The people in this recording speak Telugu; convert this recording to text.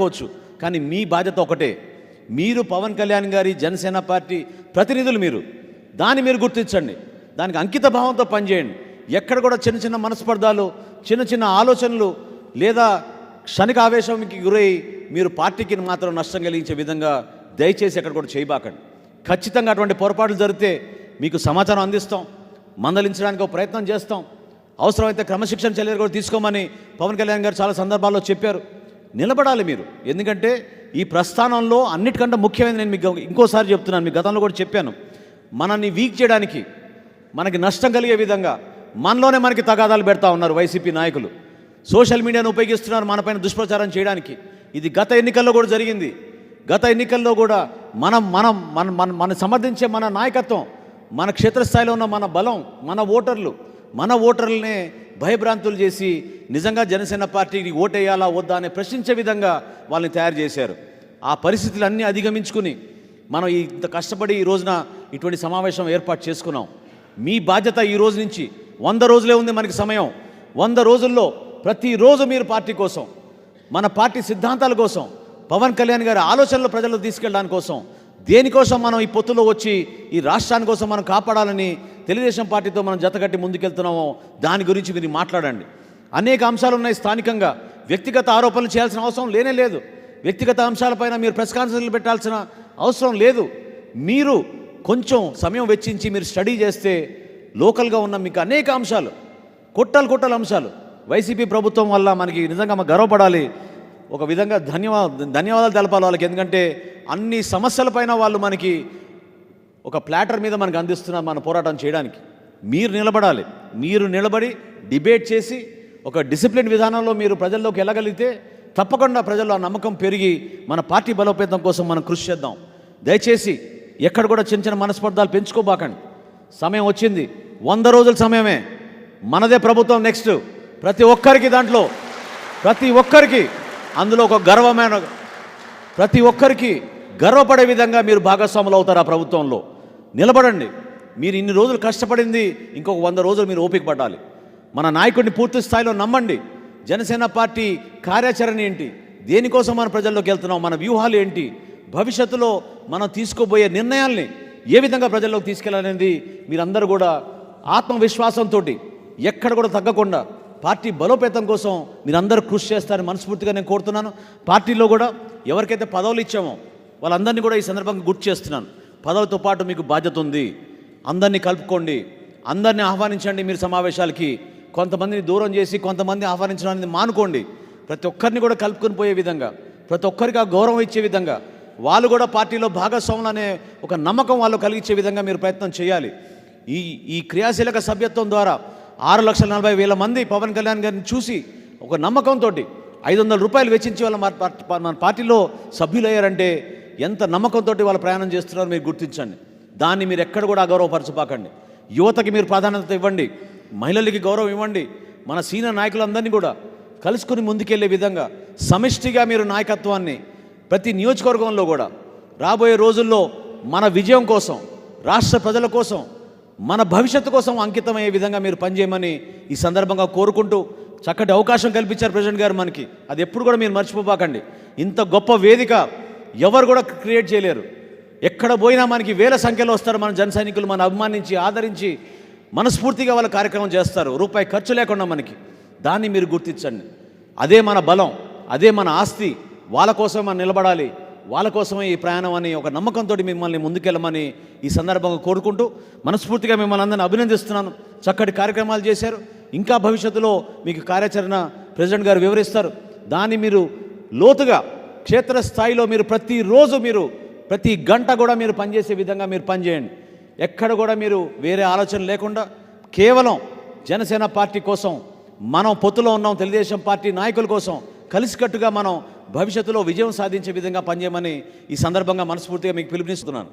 అనుకోవచ్చు. కానీ మీ బాధ్యత ఒకటే. మీరు పవన్ కళ్యాణ్ గారి జనసేన పార్టీ ప్రతినిధులు మీరు. దాన్ని మీరు గుర్తించండి. దానికి అంకిత భావంతో పనిచేయండి. ఎక్కడ కూడా చిన్న చిన్న మనస్పర్ధాలు చిన్న చిన్న ఆలోచనలు లేదా క్షణిక ఆవేశంకి గురై మీరు పార్టీకి మాత్రం నష్టం కలిగించే విధంగా దయచేసి ఎక్కడ కూడా చేయబాకండి. ఖచ్చితంగా అటువంటి పొరపాట్లు జరిగితే మీకు సమాచారం అందిస్తాం. మందలించడానికి ఒక ప్రయత్నం చేస్తాం. అవసరమైతే క్రమశిక్షణ చర్యలు కూడా తీసుకోమని పవన్ కళ్యాణ్ గారు చాలా సందర్భాల్లో చెప్పారు. నిలబడాలి మీరు. ఎందుకంటే ఈ ప్రస్థానంలో అన్నిటికంటే ముఖ్యమైనది నేను మీకు ఇంకోసారి చెప్తున్నాను. మీ గతంలో కూడా చెప్పాను. మనల్ని వీక్ చేయడానికి మనకి నష్టం కలిగే విధంగా మనలోనే మనకి తగాదాలు పెడతా ఉన్నారు వైసీపీ నాయకులు. సోషల్ మీడియాను ఉపయోగిస్తున్నారు మనపైన దుష్ప్రచారం చేయడానికి. ఇది గత ఎన్నికల్లో కూడా జరిగింది. గత ఎన్నికల్లో కూడా మనం మనం మన మన మన సమర్థించే మన నాయకత్వం మన క్షేత్రస్థాయిలో ఉన్న మన బలం మన ఓటర్లు మన ఓటర్లనే భయభ్రాంతులు చేసి నిజంగా జనసేన పార్టీకి ఓటేయాలా వద్దా అని ప్రశ్నించే విధంగా వాళ్ళని తయారు చేశారు. ఆ పరిస్థితులన్నీ అధిగమించుకుని మనం ఇంత కష్టపడి ఈ రోజున ఇటువంటి సమావేశం ఏర్పాటు చేసుకున్నాం. మీ బాధ్యత ఈ రోజు నుంచి వంద రోజులే ఉంది మనకి సమయం. వంద రోజుల్లో ప్రతిరోజు మీరు పార్టీ కోసం మన పార్టీ సిద్ధాంతాల కోసం పవన్ కళ్యాణ్ గారి ఆలోచనలు ప్రజల్లో తీసుకెళ్ళడానికి కోసం దేనికోసం మనం ఈ పొత్తులో వచ్చి ఈ రాష్ట్రాని కోసం మనం కాపాడాలని తెలుగుదేశం పార్టీతో మనం జతగట్టి ముందుకెళ్తున్నామో దాని గురించి మీరు మాట్లాడండి. అనేక అంశాలు ఉన్నాయి స్థానికంగా. వ్యక్తిగత ఆరోపణలు చేయాల్సిన అవసరం లేనే లేదు. వ్యక్తిగత అంశాలపైన మీరు ప్రెస్ కాన్ఫరెన్స్లు పెట్టాల్సిన అవసరం లేదు. మీరు కొంచెం సమయం వెచ్చించి మీరు స్టడీ చేస్తే లోకల్గా ఉన్న మీకు అనేక అంశాలు కొట్టాలు కొట్టాల అంశాలు. వైసీపీ ప్రభుత్వం వల్ల మనకి నిజంగా మనం గర్వపడాలి. ఒక విధంగా ధన్యవాద ధన్యవాదాలు తెలపాలి వాళ్ళకి. ఎందుకంటే అన్ని సమస్యలపైన వాళ్ళు మనకి ఒక ప్లాటర్ మీద మనకు అందిస్తున్నారు మన పోరాటం చేయడానికి. మీరు నిలబడాలి. మీరు నిలబడి డిబేట్ చేసి ఒక డిసిప్లిన్ విధానంలో మీరు ప్రజల్లోకి వెళ్ళగలిగితే తప్పకుండా ప్రజల్లో ఆ నమ్మకం పెరిగి మన పార్టీ బలోపేతం కోసం మనం కృషి చేద్దాం. దయచేసి ఎక్కడ కూడా చిన్న చిన్న మనస్పర్ధాలు పెంచుకోబాకండి. సమయం వచ్చింది. వంద రోజుల సమయమే. మనదే ప్రభుత్వం నెక్స్ట్. ప్రతి ఒక్కరికి దాంట్లో ప్రతి ఒక్కరికి అందులో ఒక గర్వమైన ప్రతి ఒక్కరికి గర్వపడే విధంగా మీరు భాగస్వాములు అవుతారు ఆ ప్రభుత్వంలో. నిలబడండి. మీరు ఇన్ని రోజులు కష్టపడింది ఇంకొక వంద రోజులు మీరు ఓపిక పడాలి మన నాయకుడిని పూర్తి స్థాయిలో నమ్మండి. జనసేన పార్టీ కార్యాచరణ ఏంటి? దేనికోసం మన ప్రజల్లోకి వెళ్తున్నాం? మన వ్యూహాలు ఏంటి? భవిష్యత్తులో మనం తీసుకోబోయే నిర్ణయాల్ని ఏ విధంగా ప్రజల్లోకి తీసుకెళ్ళాలనేది మీరందరూ కూడా ఆత్మవిశ్వాసంతో ఎక్కడ కూడా తగ్గకుండా పార్టీ బలోపేతం కోసం మీరందరూ కృషి చేస్తారని మనస్ఫూర్తిగా నేను కోరుతున్నాను. పార్టీలో కూడా ఎవరికైతే పదవులు ఇచ్చామో వాళ్ళందరినీ కూడా ఈ సందర్భంగా గుర్తు చేస్తున్నాను. పదవితో పాటు మీకు బాధ్యత ఉంది. అందరినీ కలుపుకోండి. అందరినీ ఆహ్వానించండి మీరు సమావేశాలకి. కొంతమందిని దూరం చేసి కొంతమంది ఆహ్వానించడం అనేది మానుకోండి. ప్రతి ఒక్కరిని కూడా కలుపుకొని పోయే విధంగా ప్రతి ఒక్కరికి ఆ గౌరవం ఇచ్చే విధంగా వాళ్ళు కూడా పార్టీలో భాగస్వాములు అనే ఒక నమ్మకం వాళ్ళు కలిగించే విధంగా మీరు ప్రయత్నం చేయాలి. ఈ ఈ క్రియాశీలక సభ్యత్వం ద్వారా ఆరు లక్షల నలభై వేల మంది పవన్ కళ్యాణ్ గారిని చూసి ఒక నమ్మకంతో ఐదు వందల రూపాయలు వెచ్చించి వాళ్ళ మన మన పార్టీలో సభ్యులయ్యారంటే ఎంత నమ్మకంతో వాళ్ళు ప్రయాణం చేస్తున్నారో మీరు గుర్తించండి. దాన్ని మీరు ఎక్కడ కూడా అగౌరవపరచపాకండి యువతకి మీరు ప్రాధాన్యత ఇవ్వండి. మహిళలకి గౌరవం ఇవ్వండి. మన సీనియర్ నాయకులందరినీ కూడా కలుసుకుని ముందుకెళ్ళే విధంగా సమిష్టిగా మీరు నాయకత్వాన్ని ప్రతి నియోజకవర్గంలో కూడా రాబోయే రోజుల్లో మన విజయం కోసం రాష్ట్ర ప్రజల కోసం మన భవిష్యత్తు కోసం అంకితమయ్యే విధంగా మీరు పనిచేయమని ఈ సందర్భంగా కోరుకుంటూ చక్కటి అవకాశం కల్పించారు ప్రెసిడెంట్ గారు మనకి. అది ఎప్పుడు కూడా మీరు మర్చిపోపాకండి ఇంత గొప్ప వేదిక ఎవరు కూడా క్రియేట్ చేయలేరు. ఎక్కడ పోయినా మనకి వేల సంఖ్యలో వస్తారు మన జన సైనికులు మన అభిమానించి ఆదరించి మనస్ఫూర్తిగా వాళ్ళ కార్యక్రమం చేస్తారు. రూపాయి ఖర్చు లేకుండా మనకి. దాన్ని మీరు గుర్తించండి. అదే మన బలం అదే మన ఆస్తి. వాళ్ళ కోసం మనం నిలబడాలి. వాళ్ళ కోసమే ఈ ప్రయాణం అని ఒక నమ్మకంతో మిమ్మల్ని ముందుకెళ్ళమని ఈ సందర్భంగా కోరుకుంటూ మనస్ఫూర్తిగా మిమ్మల్ని అందరిని అభినందిస్తున్నాను. చక్కటి కార్యక్రమాలు చేశారు. ఇంకా భవిష్యత్తులో మీకు కార్యాచరణ ప్రెసిడెంట్ గారు వివరిస్తారు. దాన్ని మీరు లోతుగా క్షేత్రస్థాయిలో మీరు ప్రతిరోజు మీరు ప్రతి గంట కూడా మీరు పనిచేసే విధంగా మీరు పనిచేయండి. ఎక్కడ కూడా మీరు వేరే ఆలోచన లేకుండా కేవలం జనసేన పార్టీ కోసం మనం పొత్తులో ఉన్నాం తెలుగుదేశం పార్టీ నాయకుల కోసం కలిసికట్టుగా మనం భవిష్యత్తులో విజయం సాధించే విధంగా పనిచేయమని ఈ సందర్భంగా మనస్ఫూర్తిగా మీకు పిలుపునిస్తున్నాను.